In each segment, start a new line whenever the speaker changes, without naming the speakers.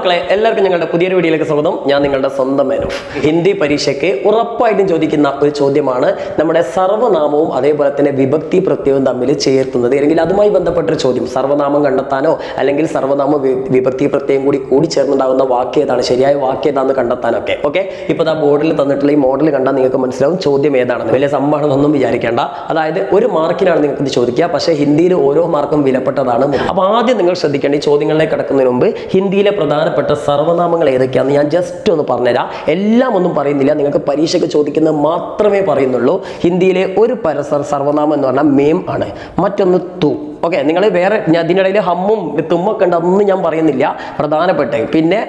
മക്കളെ എല്ലാവർക്കും ഞങ്ങളുടെ പുതിയൊരു വീഡിയോയിലേക്ക് സ്വാഗതം. ഞാൻ നിങ്ങളുടെ സ്വന്തം മേനു. ഹിന്ദി പരീക്ഷയ്ക്ക് ഉറപ്പായിട്ടും ചോദിക്കുന്ന ഒരു ചോദ്യമാണ് നമ്മുടെ സർവനാമവും അതേപോലെ തന്നെ വിഭക്തി പ്രത്യയവും തമ്മിൽ ചേർക്കുന്നത്. അല്ലെങ്കിൽ അതുമായി ബന്ധപ്പെട്ട ഒരു ചോദ്യം സർവനാമം കണ്ടെത്താനോ അല്ലെങ്കിൽ സർവനാമ വിഭക്തി പ്രത്യയം കൂടി കൂടി ചേർന്നുണ്ടാകുന്ന വാക്ക് ഏതാണ്? ശരിയായ വാക്ക് ഏതാണെന്ന് കണ്ടെത്താനൊക്കെ. ഓക്കെ? ഇപ്പോൾ ആ ബോർഡിൽ തന്നിട്ടുള്ള ഈ മോഡൽ കണ്ടാൽ നിങ്ങൾക്ക് മനസ്സിലാവും ചോദ്യം ഏതാണെന്ന്. വലിയ സംഭവമാണെന്നൊന്നും വിചാരിക്കേണ്ട. അതായത് ഒരു മാർക്കിനാണ് നിങ്ങൾക്ക് ഇത് ചോദിക്കുക. പക്ഷേ ഹിന്ദിയിൽ ഓരോ മാർക്കും വിലപ്പെട്ടതാണ്. അപ്പോൾ ആദ്യം നിങ്ങൾ ശ്രദ്ധിക്കേണ്ട ഈ ചോദ്യങ്ങളിലേക്ക് കടക്കുന്നതിന് മുമ്പ് ഹിന്ദിയിലെ പ്രധാനപ്പെട്ട സർവനാമങ്ങൾ ഏതൊക്കെയാണെന്ന് ഞാൻ ജസ്റ്റ് ഒന്ന് പറഞ്ഞുതരാം. എല്ലാം ഒന്നും പറയുന്നില്ല. നിങ്ങൾക്ക് പരീക്ഷയ്ക്ക് ചോദിക്കുന്നത് മാത്രമേ പറയുന്നുള്ളൂ. ഹിന്ദിയിലെ ഒരു പരസർ സർവനാമം എന്ന് പറഞ്ഞാൽ മേം ആണ്. മറ്റൊന്ന് തു. ഓക്കെ നിങ്ങൾ വേറെ ഞാൻ ഇതിനിടയിൽ ഹമ്മും തുമ്മൊക്കെ ഉണ്ട്. അതൊന്നും ഞാൻ പറയുന്നില്ല. പ്രധാനപ്പെട്ട പിന്നെ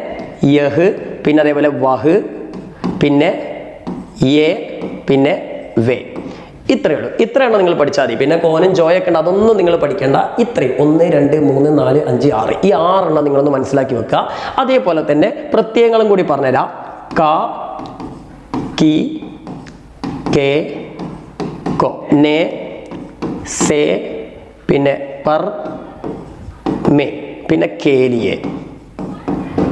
യഹ് പിന്നെ അതേപോലെ വഹ് പിന്നെ എ പിന്നെ വേ. ഇത്രയേ ഉള്ളൂ. ഇത്രയാണ് നിങ്ങൾ പഠിച്ചാൽ മതി. പിന്നെ കോനും ജോയൊക്കെ ഉണ്ട്. അതൊന്നും നിങ്ങൾ പഠിക്കേണ്ട. ഇത്രയും. ഒന്ന് രണ്ട് മൂന്ന് നാല് അഞ്ച് ആറ്. ഈ ആറെണ്ണം നിങ്ങളൊന്ന് മനസ്സിലാക്കി വെക്കുക. അതേപോലെ തന്നെ പ്രത്യയങ്ങളും കൂടി പറഞ്ഞുതരാം. ക കി കെ കൊ നേ സേ പിന്നെ പർ മേ പിന്നെ കേലിയെ.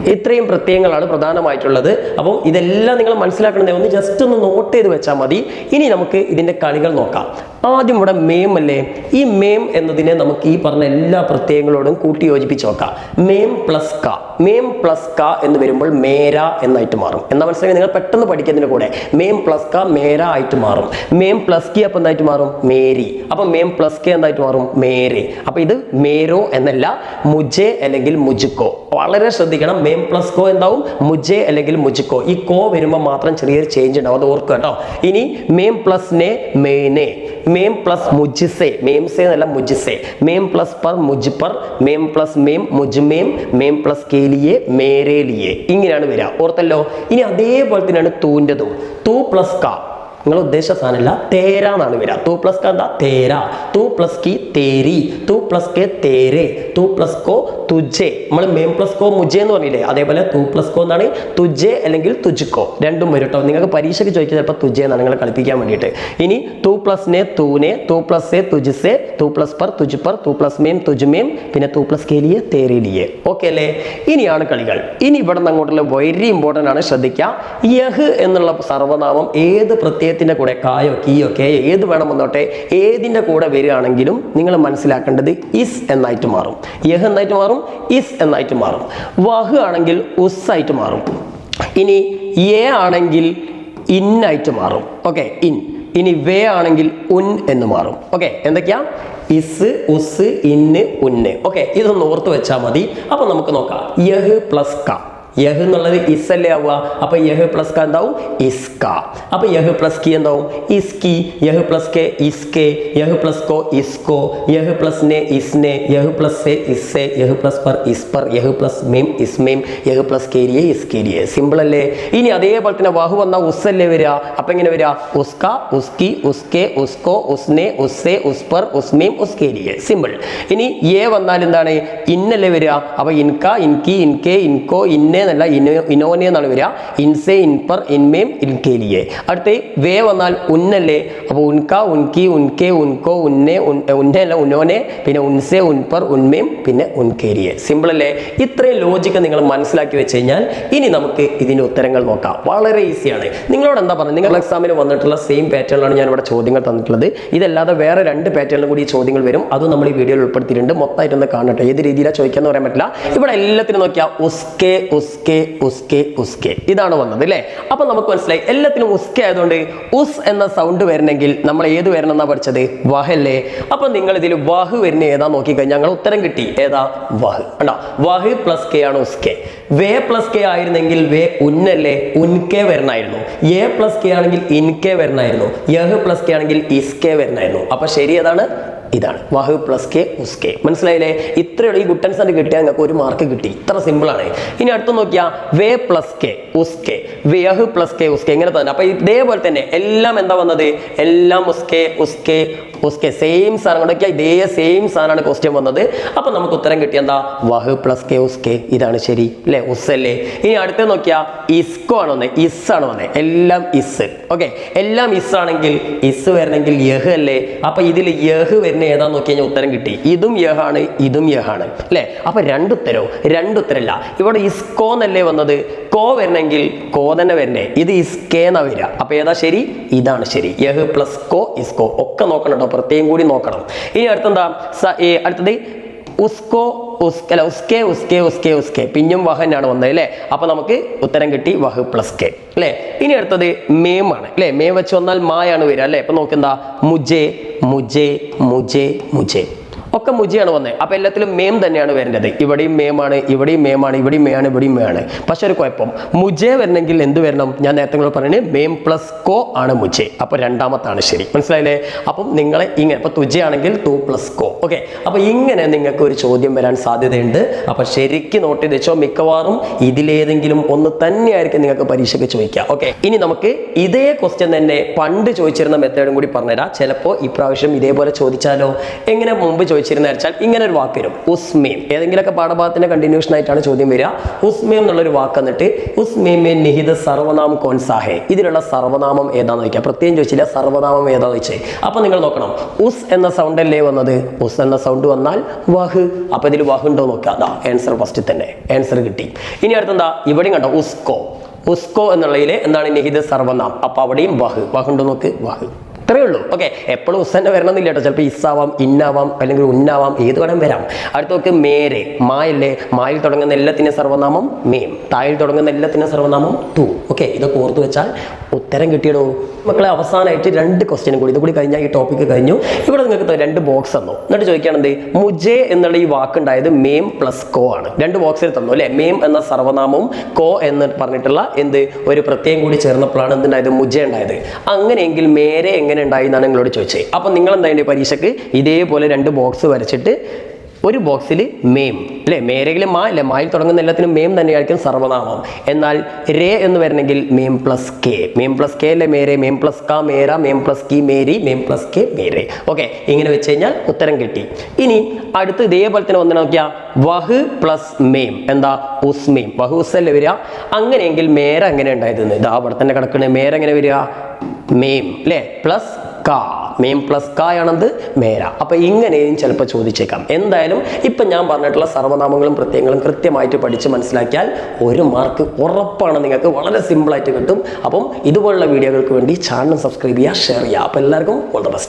ഇത്രയും പ്രത്യയങ്ങളാണ് പ്രധാനമായിട്ടുള്ളത്. അപ്പോൾ ഇതെല്ലാം നിങ്ങൾ മനസ്സിലാക്കണത് ഒന്ന് ജസ്റ്റ് ഒന്ന് നോട്ട് ചെയ്ത് വെച്ചാൽ മതി. ഇനി നമുക്ക് ഇതിന്റെ കളികൾ നോക്കാം. ആദ്യം ഇവിടെ മേം അല്ലേ? ഈ മേം എന്നതിനെ നമുക്ക് ഈ പറഞ്ഞ എല്ലാ പ്രത്യയങ്ങളോടും കൂട്ടി യോജിപ്പിച്ച് നോക്കാം. മേം പ്ലസ് ക മേം പ്ലസ് ക എന്ന് വരുമ്പോൾ മേര എന്നായിട്ട് മാറും. എന്നാ മനസ്സിലായി? നിങ്ങൾ പെട്ടെന്ന് പഠിക്കുന്നതിന് കൂടെ. മേം പ്ലസ് ക മേര ആയിട്ട് മാറും. മേം പ്ലസ് കി അപ്പം എന്തായിട്ട് മാറും? മേരി. അപ്പം മേം പ്ലസ് കെ എന്തായിട്ട് മാറും? മേരെ. അപ്പം ഇത് മേരോ എന്നല്ല മുജെ അല്ലെങ്കിൽ മുജുക്കോ. വളരെ ശ്രദ്ധിക്കണം. മേം പ്ലസ് കോ എന്താവും? മുജെ അല്ലെങ്കിൽ മുജിക്കോ. ഈ കോ വരുമ്പോൾ മാത്രം ചെറിയൊരു ചേഞ്ച് ഉണ്ടാവും. അത് ഓർക്കുക കേട്ടോ. ഇനി മേം പ്ലസ് നെ മേനെ മേം പ്ലസ് മുജിസെ. മേം സെ എന്നല്ല മുജിസെ. മേം പ്ലസ് പർ മുജ് പർ മേം പ്ലസ് മേം മുജ്മേം. മേം പ്ലസ് കേലിയെ മേരേലിയെ. ഇങ്ങനെയാണ് വരിക. ഓർത്തല്ലോ? ഇനി അതേപോലെ തന്നെയാണ് തൂന്റെതും. തൂ പ്ലസ് ക. നിങ്ങൾ ഉദ്ദേശിച്ച സാധനമല്ല തേര എന്നാണ് വരിക തൂ പ്ലസ് എന്താ തേര തൂ പ്ലസ് കി തേരി തൂ പ്ലസ് കെ തേരെ തൂ പ്ലസ് കോ തുജെ നമ്മൾ മേം പ്ലസ് കോ മുജെ എന്ന് പറഞ്ഞില്ലേ അതേപോലെ തൂ പ്ലസ് കോ എന്നാണ് തുജെ അല്ലെങ്കിൽ തുജുക്കോ രണ്ടും വരും കേട്ടോ നിങ്ങൾക്ക് പരീക്ഷയ്ക്ക് ചോദിച്ചാൽ ചിലപ്പോൾ തുജെ എന്നാണ് നിങ്ങളെ കളിപ്പിക്കാൻ വേണ്ടിയിട്ട് ഇനി തൂ പ്ലസ് നെ തൂനെ തൂ plus A തുജിസെ Tu plus per തുജ് per Tu plus മേം തുജുമേം പിന്നെ തൂ പ്ലസ് കെലിയെ തേരേലിയെ ഓക്കെ അല്ലേ ഇനിയാണ് കളികൾ ഇനി ഇവിടെ നിന്ന് അങ്ങോട്ടുള്ള വെരി ഇമ്പോർട്ടന്റ് ആണ് ശ്രദ്ധിക്കുക യഹ് എന്നുള്ള സർവനാമം ഏത് പ്രത്യയത്തിന്റെ കൂടെ കായോ കീയോ കേയോ ഏത് വേണമെന്നോട്ടെ ഏതിന്റെ കൂടെ വരികയാണെങ്കിലും നിങ്ങൾ മനസ്സിലാക്കേണ്ടത് ഇസ് എന്നായിട്ട് മാറും. യഹ് എന്നായിട്ട് മാറും ഇസ് എന്നായിട്ട് മാറും. വഹ് ആണെങ്കിൽ ഉസ് ആയിട്ട് മാറും. ഇനി എ ആണെങ്കിൽ ഇന്നായിട്ട് മാറും. ഓക്കെ ഇൻ. ഇനി വേ ആണെങ്കിൽ ഉൻ എന്ന് മാറും. ഓക്കെ എന്തൊക്കെയാ? ഇസ് ഉസ് ഇന്ന് ഉന്ന്. ഓക്കെ ഇതൊന്ന് ഓർത്ത് വെച്ചാൽ മതി. അപ്പോൾ നമുക്ക് നോക്കാം. യഹ് പ്ലസ് ക. യഹ് എന്നുള്ളത് ഇസ് അല്ലേ ആവുക. അപ്പൊ യഹ് പ്ലസ് ക എന്താവും? ഇസ്ക. അപ്പൊ യഹ് പ്ലസ് കി എന്താവും? ഇസ്കി. യഹ് പ്ലസ് കെ ഇസ്കെ. യഹ് പ്ലസ് കോ ഇസ്കോ. യഹ് പ്ലസ് നെ ഇസ്നെ. യഹ് പ്ലസ് സെ ഇസ്സെ. യഹ് പ്ലസ് പർ ഇസ് പർ യഹ് പ്ലസ് മെയിം ഇസ് മെയിം യഹ് പ്ലസ് കേരിയെ ഇസ്കേരിയെ. സിമ്പിൾ അല്ലേ? ഇനി അതേപോലെ തന്നെ വഹു വന്ന ഉസ്സല്ലേ വരിക? അപ്പൊ എങ്ങനെ വരിക? ഉസ്ക ഉസ്കി ഉസ്കെ ഉസ്കോ ഉസ്നെ ഉസ്സെ ഉസ്പർ ഉസ്മേം ഉസ്കേരിയെ. സിമ്പിൾ ഇനി എ വന്നാൽ എന്താണ്? ഇന്നല്ലേ വരിക? അപ്പൊ ഇൻക ഇൻകി ഇൻകെ ഇൻകോ ഇന്നെ എന്നല്ല ഇനോ ഇനോനെ എന്നാണ് വരിക. ഇൻസെ ഇൻപർ ഇൻമേം ഇൻകേലിയെ. അടുത്ത് വേ വന്നാൽ ഉന്നല്ലേ? അപ്പോൾ ഉൻക ഉൻകി ഉൻകെ ഉൻകോ ഉന്നെ ഉന്നെ അല്ല ഉനോനെ പിന്നെ ഉൻസെ ഉൻപർ ഉന്മേം പിന്നെ ഉൻകേരിയെ സിമ്പിൾ അല്ലേ? ഇത്രയും ലോജിക്ക് നിങ്ങൾ മനസ്സിലാക്കി വെച്ച് കഴിഞ്ഞാൽ ഇനി നമുക്ക് ഇതിന്റെ ഉത്തരങ്ങൾ നോക്കാം. വളരെ ഈസിയാണ് നിങ്ങളോട് എന്താ പറയുക നിങ്ങൾ എക്സാമിന് വന്നിട്ടുള്ള സെയിം പാറ്റേണിലാണ് ഞാൻ ഇവിടെ ചോദ്യങ്ങൾ തന്നിട്ടുള്ളത്. ഇതല്ലാതെ വേറെ രണ്ട് പാറ്റേണിലും കൂടി ചോദ്യങ്ങൾ വരും. അതും നമ്മൾ ഈ വീഡിയോയിൽ ഉൾപ്പെടുത്തിയിട്ടുണ്ട്. മൊത്തമായിട്ടൊന്ന് കാണട്ടെ. ഏത് രീതിയിലാണ് ചോദിക്കാന്ന് പറയാൻ പറ്റില്ല. ഇവിടെ എല്ലാത്തിനും നോക്കിയാൽ ഉസ്കെ ഉസ്കെ ഉസ്കെ ഉസ്കെ. ഇതാണ് വന്നത് അല്ലേ അപ്പൊ നമുക്ക് മനസ്സിലായി. എല്ലാത്തിനും ഉസ്കെ ആയതുകൊണ്ട് ഉസ് എന്ന സൗണ്ട് വരണമെങ്കിൽ നമ്മൾ ഏത് വരണം എന്നാ പഠിച്ചത് വഹല്ലേ അപ്പൊ നിങ്ങൾ ഇതിൽ വഹ് വരുന്ന ഏതാ നോക്കിക്കഴിഞ്ഞാൽ ഞങ്ങൾ ഉത്തരം കിട്ടി. ഏതാ? വഹ്. കണ്ടോ? വഹ് പ്ലസ് കെ ആണ് ഉസ്കെ. വേ പ്ലസ് കെ ആയിരുന്നെങ്കിൽ വേ ഉന്നല്ലേ ഉൻകെ വരണമായിരുന്നു എ പ്ലസ് കെ ആണെങ്കിൽ ഇൻകെ വരണമായിരുന്നു യഹ് പ്ലസ് കെ ആണെങ്കിൽ ഇസ്കെ വരണമായിരുന്നു അപ്പൊ ശരി ഏതാണ്? ഇതാണ്. വാഹു പ്ലസ് കെ ഉസ് കെ. മനസ്സിലായില്ലേ? ഇത്രയുള്ള ഈ ഗുട്ടൻസ് ആണ് കിട്ടിയാൽ നിങ്ങൾക്ക് ഒരു മാർക്ക് കിട്ടി. ഇത്ര സിമ്പിൾ ആണ്. ഇനി അടുത്ത് നോക്കിയാൽ വേ പ്ലസ് കെ ഉസ് കെ. വേഹ് പ്ലസ് കെ ഉസ് കെ. ഇങ്ങനെ തന്നെ. അപ്പൊ ഇതേപോലെ തന്നെ എല്ലാം എന്താ വന്നത്? എല്ലാം ഉസ് കെ ഉസ്കെ ഉസ്കെ ഉസ്കെ സെയിം സാധനം കൊണ്ട്? ഇതേ സെയിം സാധനമാണ് ക്വസ്റ്റ്യൻ വന്നത്. അപ്പൊ നമുക്ക് ഉത്തരം കിട്ടിയ എന്താ? വഹ് പ്ലസ് കെ ഉസ്കെ ഇതാണ് ശരി അല്ലേ ഉസ് അല്ലേ? ഇനി അടുത്ത് നോക്കിയാ ഇസ്കോ ആണ് വന്നത് ഇസ് ആണ് വന്നത് എല്ലാം ഇസ് ഓക്കെ എല്ലാം ഇസ് ആണെങ്കിൽ ഇസ് വരണമെങ്കിൽ യഹ് അല്ലേ? അപ്പൊ ഇതിൽ യഹ് വരുന്ന ഏതാന്ന് നോക്കി കഴിഞ്ഞാൽ ഉത്തരം കിട്ടി. ഇതും യഹാണ് ഇതും യഹാണ് അല്ലേ അപ്പൊ രണ്ടുത്തരോ രണ്ടുത്തരല്ല ഇവിടെ ഇസ്കോ എന്നല്ലേ വന്നത്? കോ വരണമെങ്കിൽ കോ തന്നെ വരണേ ഇത് ഇസ്കേന്നാ വരിക. അപ്പൊ ഏതാ ശരി? ഇതാണ് ശരി. യഹ് പ്ലസ് കോ ഇസ്കോ ഒക്കെ നോക്കണം പ്രത്യേകം കൂടി നോക്കണം. ഇനി അടുത്തെന്താ? അടുത്തത് ഉസ്കോ ഉസ് അല്ല ഉസ്കെ ഉസ്കെ ഉസ്കെ ഉസ്കെ. പിന്നും വഹനാണ് വന്നത് അല്ലേ? അപ്പൊ നമുക്ക് ഉത്തരം കിട്ടി വഹ് പ്ലസ് കെ അല്ലേ? ഇനി അടുത്തത് മേം ആണ് അല്ലേ? മേം വെച്ച് വന്നാൽ മായാണ് വരിക അല്ലേ? അപ്പൊ നോക്കെന്താ മുജേ മുജേ മുജേ മുജെ. ഒക്കെ മുജിയാണ് വന്നത് അപ്പൊ എല്ലാത്തിലും മേം തന്നെയാണ് വരേണ്ടത്. ഇവിടെയും മേമാണ് ഇവിടെയും മേമാണ് ഇവിടെയും മേയാണ് ഇവിടെയും മേയാണ്. പക്ഷെ ഒരു കുഴപ്പം. മുജേ വരണമെങ്കിൽ എന്ത് വരണം? ഞാൻ നേരത്തെ നിങ്ങൾ പറയുന്നത് മേം പ്ലസ് കോ ആണ് മുജെ. അപ്പൊ രണ്ടാമത്താണ് ശരി. മനസ്സിലായില്ലേ? അപ്പം നിങ്ങളെ ഇങ്ങനെ ഇപ്പൊ തുജയാണെങ്കിൽ ടു പ്ലസ് കോ. ഓക്കെ? അപ്പൊ ഇങ്ങനെ നിങ്ങൾക്ക് ഒരു ചോദ്യം വരാൻ സാധ്യതയുണ്ട്. അപ്പൊ ശരിക്കും നോട്ട് ചെയ്ത് വെച്ചോ. മിക്കവാറും ഇതിലേതെങ്കിലും ഒന്ന് തന്നെയായിരിക്കും നിങ്ങൾക്ക് പരീക്ഷയ്ക്ക് ചോദിക്കുക ഓക്കെ? ഇനി നമുക്ക് ഇതേ ക്വസ്റ്റ്യൻ തന്നെ പണ്ട് ചോദിച്ചിരുന്ന മെത്തേഡും കൂടി പറഞ്ഞുതരാം. ചിലപ്പോ ഇപ്രാവശ്യം ഇതേപോലെ ചോദിച്ചാലോ? എങ്ങനെ മുമ്പ് ചോദിച്ചിരുന്ന വെച്ചാൽ ഇങ്ങനെ ഒരു വാക്ക് വരും. ഉസ്മീം. ഏതെങ്കിലുമൊക്കെ പാഠഭാഗത്തിന്റെ കണ്ടിന്യൂഷൻ ആയിട്ടാണ് ചോദ്യം വരിക. ഉസ്മീം എന്നുള്ളൊരു വാക്ക് എന്നിട്ട് ഉസ്മീമേ നിഹിത സർവനാം കോൻസാഹെ. ഇതിലുള്ള സർവനാമം ഏതാന്ന് ചോദിക്കുക പ്രത്യേകം ചോദിച്ചില്ല സർവനാമം ഏതാന്ന് ചോദിച്ചേ. അപ്പൊ നിങ്ങൾ നോക്കണം. ഉസ് എന്ന സൗണ്ട് അല്ലേ വന്നത്? ഉസ് എന്ന സൗണ്ട് വന്നാൽ വഹ്. അപ്പൊ ഇതിൽ വഹ് ഉണ്ടോ നോക്കുക. അതാ ആൻസർ ഫസ്റ്റ് തന്നെ. ആൻസർ കിട്ടി. ഇനി അടുത്തെന്താ? ഇവിടെയും കണ്ടോ ഉസ്കോ. ഉസ്കോ എന്നുള്ളതിൽ എന്താണ് നിഹിത സർവനാം അപ്പൊ അവിടെയും വഹ്. വഹ് ഉണ്ടോ നോക്ക്. വഹ്. ഇത്രയേ ഉള്ളൂ. ഓക്കെ എപ്പോഴും ഉസ് തന്നെ വരണമെന്നില്ല കേട്ടോ. ചിലപ്പോൾ ഇസ്സാവാം ഇന്നാവാം അല്ലെങ്കിൽ ഉന്നാവാം ഏത് വേണം വരാം. അടുത്ത നോക്ക് മേരെ മായല്ലേ? മായിൽ തുടങ്ങുന്ന എല്ലാത്തിനും സർവനാമം മേം. തായിൽ തുടങ്ങുന്ന എല്ലാത്തിനും സർവനാമം തൂ. ഓക്കെ ഇതൊക്കെ ഓർത്ത് വെച്ചാൽ ഉത്തരം കിട്ടിയടോ? മക്കളെ അവസാനമായിട്ട് രണ്ട് ക്വസ്റ്റ്യനും കൂടി. ഇതുകൂടി കഴിഞ്ഞാൽ ഈ ടോപ്പിക്ക് കഴിഞ്ഞു. ഇവിടെ നിങ്ങൾക്ക് രണ്ട് ബോക്സ് തന്നു. എന്നിട്ട് ചോദിക്കുകയാണെന്ത് മുജെ എന്നുള്ള ഈ വാക്കുണ്ടായത് മേം പ്ലസ് കോ ആണ്. രണ്ട് ബോക്സിൽ തന്നു അല്ലേ? മേം എന്ന സർവനാമവും കോ എന്ന് പറഞ്ഞിട്ടുള്ള എന്ത്? ഒരു പ്രത്യേകം കൂടി ചേർന്നപ്പോഴാണ് എന്തുണ്ടായത്? മുജ ഉണ്ടായത്. അങ്ങനെയെങ്കിൽ മേരെ എങ്ങനെ ഉണ്ടായി എന്നാണ് നിങ്ങളോട് ചോദിച്ചത്. അപ്പം നിങ്ങൾ എന്താ പരീക്ഷയ്ക്ക് ഇതേപോലെ രണ്ട് ബോക്സ് വരച്ചിട്ട് ഒരു ബോക്സിൽ മേം അല്ലേ? മേരെങ്കിലും മാ അല്ലേ? മായിൽ തുടങ്ങുന്ന എല്ലാത്തിനും മേം തന്നെയായിരിക്കും സർവനാമം. എന്നാൽ രേ എന്ന് വരണമെങ്കിൽ മേം പ്ലസ് കെ മേം പ്ലസ് കെ അല്ലെ മേരെ? മേം പ്ലസ് ക മേര മേം പ്ലസ് കി മേരി മേം പ്ലസ് കെ മേരെ. ഓക്കെ ഇങ്ങനെ വെച്ച് കഴിഞ്ഞാൽ ഉത്തരം കിട്ടി. ഇനി അടുത്ത് ഇതേപോലെ തന്നെ ഒന്ന് നോക്കിയാൽ വഹ് പ്ലസ് മേം എന്താ? ഉസ് മേം വഹു വഹ് ഉസ്സല്ലേ വരിക? അങ്ങനെയെങ്കിൽ മേര എങ്ങനെ ഉണ്ടായതെന്ന്? ഇതാ അവിടെ തന്നെ കിടക്കണേ. മേര എങ്ങനെ വരിക? മേം അല്ലേ പ്ലസ് കാ. മേം പ്ലസ് കായാണെന്ത്? മേര. അപ്പൊ ഇങ്ങനെയും ചിലപ്പോൾ ചോദിച്ചേക്കാം. എന്തായാലും ഇപ്പൊ ഞാൻ പറഞ്ഞിട്ടുള്ള സർവനാമങ്ങളും പ്രത്യയങ്ങളും കൃത്യമായിട്ട് പഠിച്ച് മനസ്സിലാക്കിയാൽ ഒരു മാർക്ക് ഉറപ്പാണ് നിങ്ങൾക്ക്. വളരെ സിമ്പിളായിട്ട് കിട്ടും. അപ്പം ഇതുപോലുള്ള വീഡിയോകൾക്ക് വേണ്ടി ചാനൽ സബ്സ്ക്രൈബ് ചെയ്യുക ഷെയർ ചെയ്യുക. അപ്പൊ എല്ലാവർക്കും ഓൾ ദ ബെസ്റ്റ്